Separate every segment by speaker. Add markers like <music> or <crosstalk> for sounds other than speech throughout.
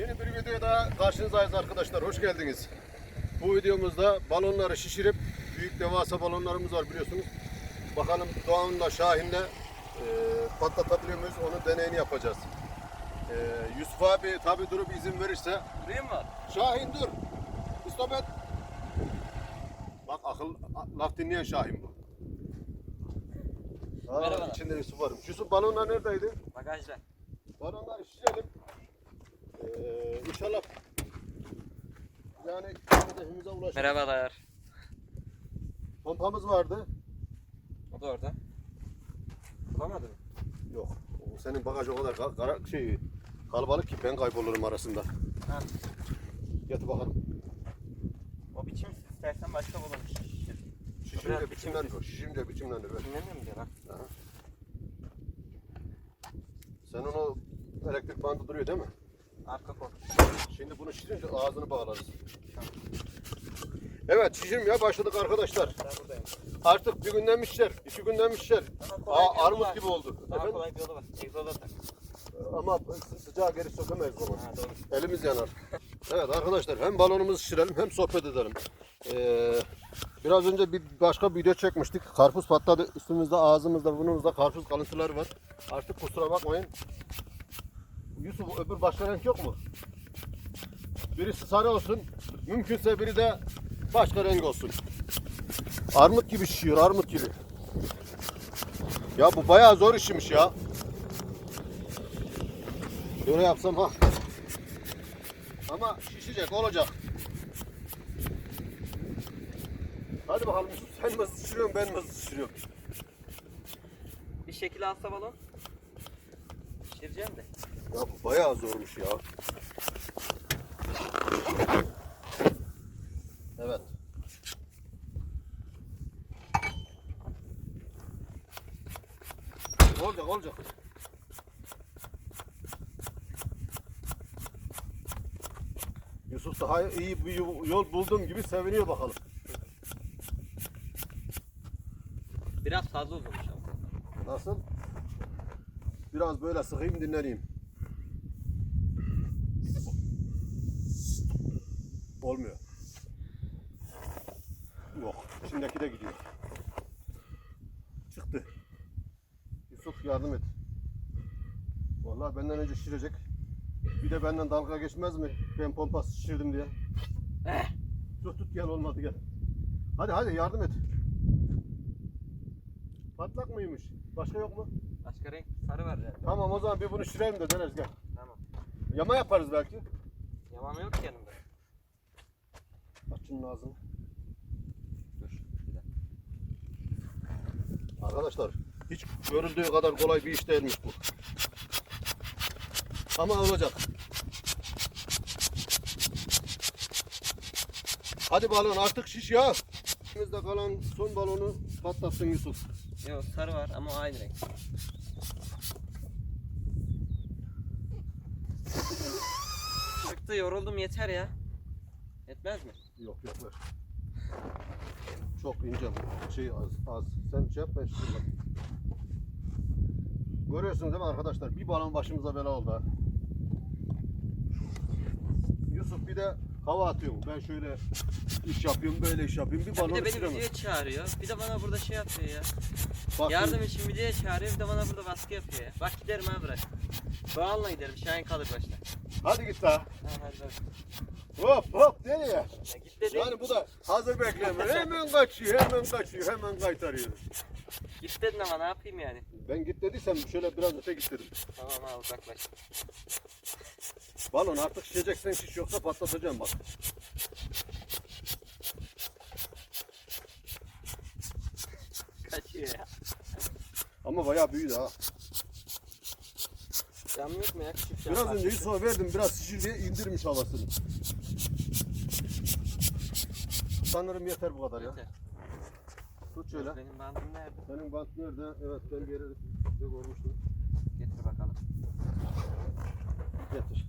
Speaker 1: Yeni bir videoya daha karşınızdayız arkadaşlar. Hoş geldiniz. Bu videomuzda balonları şişirip büyük devasa balonlarımız var biliyorsunuz. Bakalım Doğan'la Şahin'le e, patlatabiliyor muyuz? Onun deneyini yapacağız. E, Yusuf abi tabi durup izin verirse
Speaker 2: Durayım mı?
Speaker 1: Şahin dur. Stop et. Bak akıl laf dinleyen Şahin bu. Aa,
Speaker 2: Merhabalar.
Speaker 1: içinde Yusuf varmış. Yusuf balonlar neredeydi?
Speaker 2: Bagajda.
Speaker 1: Balonları şişirelim. Ee, inşallah yani hedefimize ulaşırız.
Speaker 2: Merhabalar.
Speaker 1: Pompamız vardı.
Speaker 2: O da orada. Bulamadın mı?
Speaker 1: Yok. O Senin bagaj o kadar kar- kara, şey, kalabalık ki ben kaybolurum arasında.
Speaker 2: Ha.
Speaker 1: Getir bakalım.
Speaker 2: O biçim istersen başka bulalım. Şişir.
Speaker 1: Şişimce
Speaker 2: Biraz
Speaker 1: biçimlendir. Şişimce biçimlendir. Ver.
Speaker 2: Dinlemiyor mu diyor lan?
Speaker 1: Aha. Senin o elektrik bandı duruyor değil mi?
Speaker 2: Arka kol.
Speaker 1: Şimdi bunu şişirince ağzını bağlarız. Evet şişirmeye başladık arkadaşlar.
Speaker 2: Ben buradayım.
Speaker 1: Artık bir günden işler, iki günden işler.
Speaker 2: Daha kolay bir
Speaker 1: Aa, armut
Speaker 2: var.
Speaker 1: gibi oldu.
Speaker 2: Daha
Speaker 1: Efendim?
Speaker 2: kolay bir yolu var. Egzoda tak.
Speaker 1: Ama sıcağı geri sokamayız o zaman.
Speaker 2: Ha doğru.
Speaker 1: Elimiz yanar. Evet arkadaşlar hem balonumuzu şişirelim hem sohbet edelim. Ee, biraz önce bir başka video çekmiştik. Karpuz patladı. Üstümüzde ağzımızda burnumuzda karpuz kalıntıları var. Artık kusura bakmayın. Yusuf öbür başka renk yok mu? Birisi sarı olsun. Mümkünse biri de başka renk olsun. Armut gibi şişiyor armut gibi. Ya bu bayağı zor işmiş ya. Şöyle yapsam ha. Ama şişecek olacak. Hadi bakalım sen nasıl şişiriyorsun ben nasıl şişiriyorum.
Speaker 2: Bir şekil alsa balon. Şişireceğim de.
Speaker 1: Ya bu bayağı zormuş ya. Evet. Olacak olacak. Yusuf daha iyi bir yol buldum gibi seviniyor bakalım.
Speaker 2: Biraz fazla uzunmuş ama.
Speaker 1: Nasıl? Biraz böyle sıkayım dinleneyim. Olmuyor. Yok. İçindeki de gidiyor. Çıktı. Yusuf yardım et. Vallahi benden önce şişirecek. Bir de benden dalga geçmez mi? Ben pompa şişirdim diye.
Speaker 2: Eh.
Speaker 1: Tut tut gel olmadı gel. Hadi hadi yardım et. Patlak mıymış? Başka yok mu?
Speaker 2: Başka renk sarı var yani.
Speaker 1: Tamam o zaman bir bunu şirelim de deneriz gel.
Speaker 2: Tamam.
Speaker 1: Yama yaparız belki.
Speaker 2: Yamama yok ki yanımda.
Speaker 1: Aç şunun ağzını.
Speaker 2: Dur. Bir dakika.
Speaker 1: Arkadaşlar hiç görüldüğü kadar kolay bir iş değilmiş bu. Ama olacak. Hadi balon artık şiş ya. Elimizde kalan son balonu patlattın Yusuf.
Speaker 2: Yok sarı var ama aynı renk. Çıktı yoruldum yeter ya. Yetmez mi?
Speaker 1: Yok yok ver. Çok ince bu. Şey az, az. Sen şey yap ben. Görüyorsunuz değil mi arkadaşlar? Bir balon başımıza bela oldu ha. Yusuf bir de hava atıyor. Ben şöyle iş yapıyorum, böyle iş yapıyorum. Bir
Speaker 2: Bir
Speaker 1: balon
Speaker 2: de beni videoya çağırıyor. Bir de bana burada şey yapıyor ya.
Speaker 1: Bak
Speaker 2: Yardım için videoya çağırıyor bir de bana burada baskı yapıyor ya. Bak giderim ha bırak. Doğan'la giderim. Şahin kalır başta.
Speaker 1: Hadi git daha.
Speaker 2: Ha, hadi bak.
Speaker 1: Hop hop nereye?
Speaker 2: Git dedim.
Speaker 1: Yani bu da hazır beklemiyor. <laughs> Hemen kaçıyor, hemen kaçıyor, hemen kaytarıyor.
Speaker 2: Git dedin ama ne yapayım yani.
Speaker 1: Ben git dediysem şöyle biraz öte git dedim.
Speaker 2: Tamam ha uzaklaş.
Speaker 1: Balon artık şişeceksen şiş yoksa patlatacağım bak.
Speaker 2: Kaçıyor ya.
Speaker 1: Ama bayağı büyüdü ha.
Speaker 2: Cam yok mu ya küçük cam?
Speaker 1: Biraz
Speaker 2: var.
Speaker 1: önce Yusuf'a verdim biraz şişir diye indirmiş havasını. Sanırım yeter bu kadar ya.
Speaker 2: Yeter.
Speaker 1: Tut şöyle.
Speaker 2: Benim bandım nerede?
Speaker 1: Senin bant nerede? Evet ben bir yere de görmüştüm.
Speaker 2: Getir bakalım.
Speaker 1: Getir.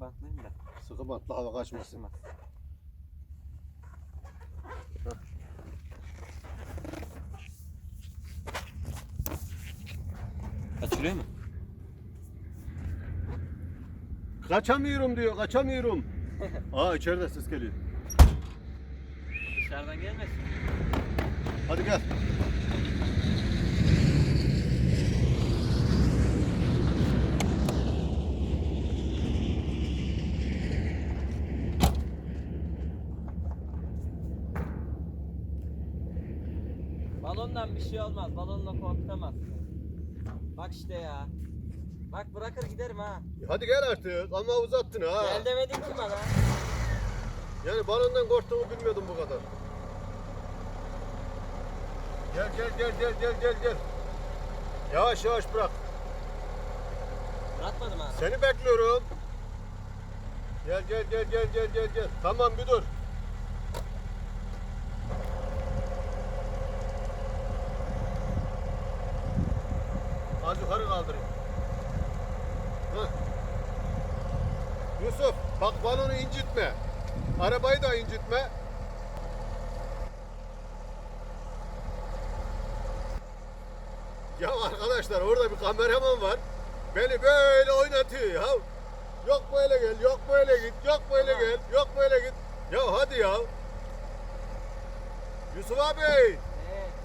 Speaker 2: Bantlayayım da.
Speaker 1: Sıkı bantla hava kaçmasın.
Speaker 2: Kaçırmaz. Açılıyor mu?
Speaker 1: Kaçamıyorum diyor, kaçamıyorum. <laughs> Aa içeride ses geliyor.
Speaker 2: Dışarıdan gelmesin.
Speaker 1: Hadi gel.
Speaker 2: Balondan bir şey olmaz. Balonla korkutamazsın. Bak işte ya. Bak bırakır giderim ha.
Speaker 1: Hadi gel artık ama uzattın ha.
Speaker 2: Gel demedin ki bana.
Speaker 1: Yani balondan korktuğumu bilmiyordum bu kadar. Gel gel gel gel gel gel gel. Yavaş yavaş bırak.
Speaker 2: Bırakmadım ha.
Speaker 1: Seni bekliyorum. Gel gel gel gel gel gel gel. Tamam bir dur. Yusuf bak balonu incitme. Arabayı da incitme. Ya arkadaşlar orada bir kameraman var. Beni böyle oynatıyor ya. Yok böyle gel, yok böyle git, yok böyle
Speaker 2: Tamam.
Speaker 1: gel, yok böyle git. Ya hadi ya. Yusuf abi
Speaker 2: Evet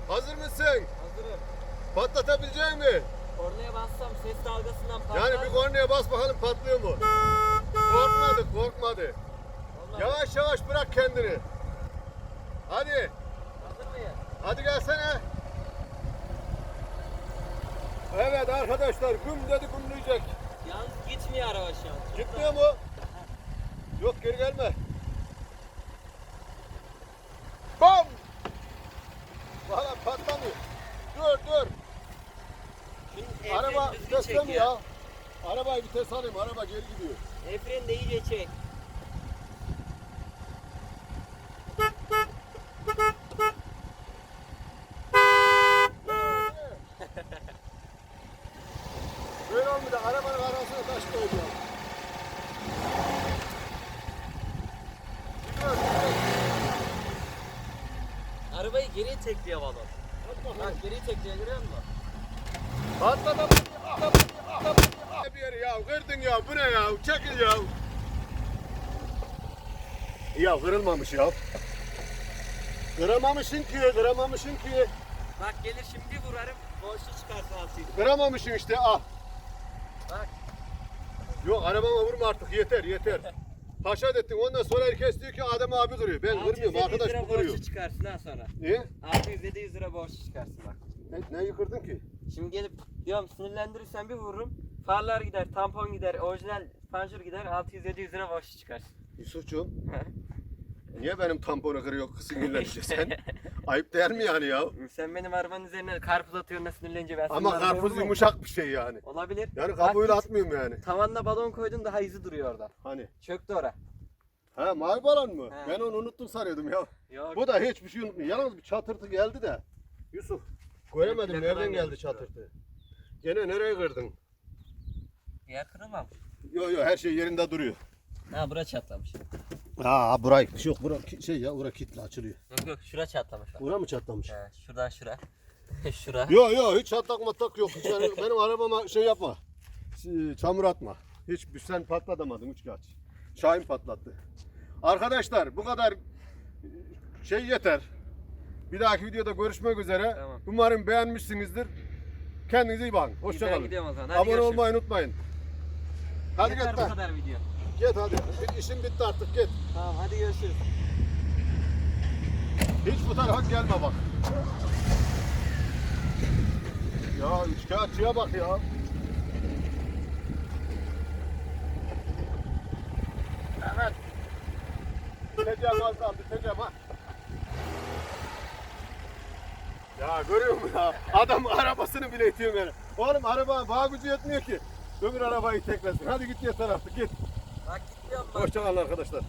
Speaker 1: hazır mısın?
Speaker 2: hazırım.
Speaker 1: Patlatabilecek mi?
Speaker 2: Kornaya bassam ses dalgasından patlar.
Speaker 1: Yani bir kornaya bas bakalım patlıyor mu? Korkmadı, korkmadı.
Speaker 2: Olmaz.
Speaker 1: Yavaş yavaş bırak kendini. Hadi,
Speaker 2: Hazır mıyız?
Speaker 1: hadi gelsene. Evet arkadaşlar güm dedi gümleyecek.
Speaker 2: Yalnız gitmiyor araba şu an.
Speaker 1: Gitmiyor mu? Yok geri gelme. Bam! Valla patlamıyor. Dur dur.
Speaker 2: Şimdi
Speaker 1: Araba viteste mi ya? Arabayı vites alayım. Araba geri gidiyor.
Speaker 2: Efren de iyice çek.
Speaker 1: Böyle olmadı. Arabanın arasına taş gidiyor.
Speaker 2: Arabayı geriye.
Speaker 1: Hadi bakalım.
Speaker 2: Bak geriye görüyor musun?
Speaker 1: Patladı. Bir yeri ya kırdın ya bu ne ya çekil ya. Ya kırılmamış ya. Kıramamışsın ki, kıramamışsın ki.
Speaker 2: Bak gelir şimdi vurarım. Boşlu çıkarsa altıyı.
Speaker 1: Kıramamışsın işte al.
Speaker 2: Bak
Speaker 1: Yok arabama vurma artık yeter yeter. <laughs> Haşat ettin ondan sonra herkes diyor ki Adem abi kırıyor. Ben
Speaker 2: 600
Speaker 1: kırmıyorum arkadaş
Speaker 2: lira
Speaker 1: bu kırıyor.
Speaker 2: borçlu çıkarsın ha sonra.
Speaker 1: Niye?
Speaker 2: 600-700 lira borçlu çıkarsın bak.
Speaker 1: Ne, neyi kırdın ki?
Speaker 2: Şimdi gelip diyorum sinirlendirirsen bir vururum. Farlar gider, tampon gider, orijinal panjur gider 600-700 lira borçlu çıkarsın.
Speaker 1: Yusufcuğum niye benim tamponu kırıyor sinirlenince sen? <laughs> Ayıp değil mi yani ya?
Speaker 2: Sen benim arabanın üzerine karpuz atıyorsun da sinirlenince ben
Speaker 1: Ama karpuz
Speaker 2: vurmam.
Speaker 1: yumuşak bir şey yani.
Speaker 2: Olabilir.
Speaker 1: Yani
Speaker 2: Bak
Speaker 1: kabuğuyla
Speaker 2: git,
Speaker 1: atmıyorum yani.
Speaker 2: Tavanına balon koydun daha izi duruyor orada.
Speaker 1: Hani?
Speaker 2: Çöktü ora.
Speaker 1: Ha mavi balon mu?
Speaker 2: He.
Speaker 1: Ben onu unuttum sanıyordum ya.
Speaker 2: Yok.
Speaker 1: Bu da hiçbir şey unutmuyor. Yalnız bir çatırtı geldi de. Yusuf göremedim
Speaker 2: Plakadan
Speaker 1: nereden geldi
Speaker 2: gelmiş
Speaker 1: çatırtı. Gene nereye kırdın?
Speaker 2: Yer kırılmamış.
Speaker 1: Yo yo her şey yerinde duruyor.
Speaker 2: Ha bura çatlamış.
Speaker 1: Ha burayı bir şey yok. Bura şey ya bura kitle açılıyor.
Speaker 2: Yok yok şura çatlamış. bak.
Speaker 1: Bura mı çatlamış?
Speaker 2: He, şuradan şura. <laughs> şura.
Speaker 1: Yo yo hiç çatlak matlak yok. Hiç yani benim arabama şey yapma. Çamur atma. Hiç sen patlatamadın üç kaç. Şahin patlattı. Arkadaşlar bu kadar şey yeter. Bir dahaki videoda görüşmek üzere.
Speaker 2: Tamam.
Speaker 1: Umarım beğenmişsinizdir. Kendinize iyi bakın. Hoşçakalın. Abone
Speaker 2: görüşürüz.
Speaker 1: olmayı unutmayın. Hadi
Speaker 2: Yeter
Speaker 1: git
Speaker 2: bu
Speaker 1: lan.
Speaker 2: kadar video.
Speaker 1: Git hadi. İşin bitti artık git.
Speaker 2: Tamam hadi görüşürüz.
Speaker 1: Hiç bu tarafa gelme bak. Ya üçkağıtçıya bak ya. Evet. Biteceğim az daha biteceğim ha. Ya görüyor musun ya? Adam arabasını bile itiyor beni. Oğlum araba bağ gücü yetmiyor ki. Öbür arabayı teklesin. Hadi git yeter artık git.
Speaker 2: Bak gitmiyorum bak.
Speaker 1: Hoşçakalın arkadaşlar.